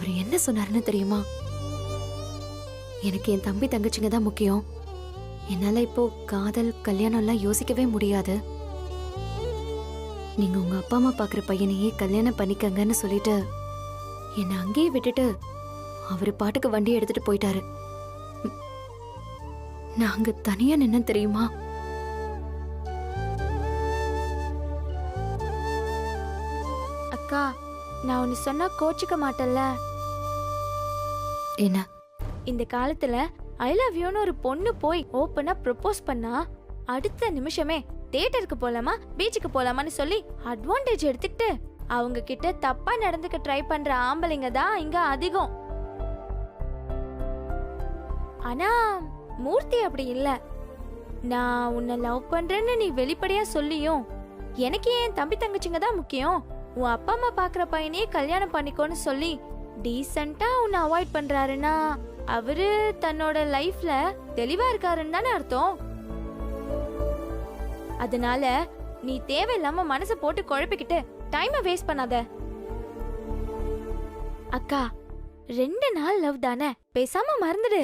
அவர் என்ன சொன்னாருன்னு தெரியுமா? எனக்கு என் தம்பி தங்கச்சிங்க தான் முக்கியம். என்னால இப்போ காதல் கல்யாணம் எல்லாம் யோசிக்கவே முடியாது. நீங்க உங்க அப்பா அம்மா பாக்குற பையனையே கல்யாணம் பண்ணிக்கங்கன்னு சொல்லிட்டு என்னை அங்கேயே விட்டுட்டு அவர் பாட்டுக்கு வண்டி எடுத்துட்டு போயிட்டாரு. ம். நாங்க தனியா நின்னு தெரியுமா? அக்கா நான் ஒன்னு சொன்னா கோச்சிக்க மாட்டேன்ல. என்ன? இந்த காலத்துல ஐ லவ் யூன்னு ஒரு பொண்ணு போய் ஓப்பனா ப்ரொபோஸ் பண்ணா அடுத்த நிமிஷமே தியேட்டருக்கு போலாமா பீச்சுக்கு போலாமான்னு சொல்லி அட்வான்டேஜ் எடுத்துக்கிட்டு அவங்க கிட்ட தப்பா நடந்துக்க ட்ரை பண்ற ஆம்பளைங்க தான் இங்க அதிகம். ஆனா மூர்த்தி அப்படி இல்ல. நான் உன்னை லவ் பண்றேன்னு நீ வெளிப்படையா சொல்லியும் எனக்கு என் தம்பி தங்கச்சிங்க தான் முக்கியம்? உன் அப்பா அம்மா பாக்குற பையனையே கல்யாணம் பண்ணிக்கோன்னு சொல்லி டீசெண்டா உன்னை அவாய்ட் பண்றாருன்னா அவரு தன்னோட லைஃப்ல தெளிவா இருக்காருன்னு தானே அர்த்தம். அதனால நீ தேவையில்லாம மனசை போட்டு குழப்பிக்கிட்டு டைமை வேஸ்ட் பண்ணாத. அக்கா ரெண்டு நாள் லவ் தானே? பேசாம மறந்துடு.